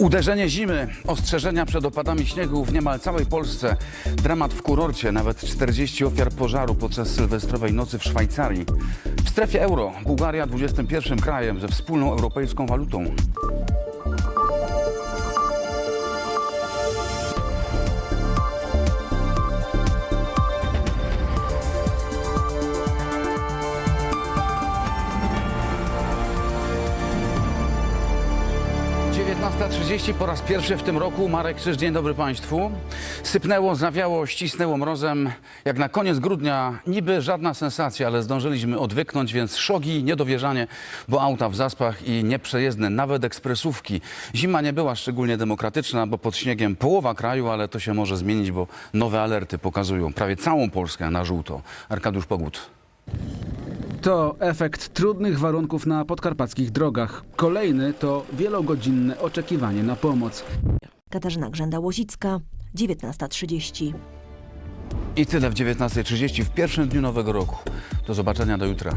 Uderzenie zimy, ostrzeżenia przed opadami śniegu w niemal całej Polsce, dramat w kurorcie, nawet 40 ofiar pożaru podczas sylwestrowej nocy w Szwajcarii. W strefie euro Bułgaria 21 krajem ze wspólną europejską walutą. Dziewiętnasta trzydzieści po raz pierwszy w tym roku. Marek Krzyż, dzień dobry Państwu. Sypnęło, zawiało, ścisnęło mrozem. Jak na koniec grudnia niby żadna sensacja, ale zdążyliśmy odwyknąć, więc szogi, niedowierzanie, bo auta w zaspach i nieprzejezdne, nawet ekspresówki. Zima nie była szczególnie demokratyczna, bo pod śniegiem połowa kraju, ale to się może zmienić, bo nowe alerty pokazują prawie całą Polskę na żółto. Arkadiusz Pogód. To efekt trudnych warunków na podkarpackich drogach. Kolejny to wielogodzinne oczekiwanie na pomoc. Katarzyna Grzęda-Łozicka, 19.30. I tyle w 19.30 w pierwszym dniu nowego roku. Do zobaczenia do jutra.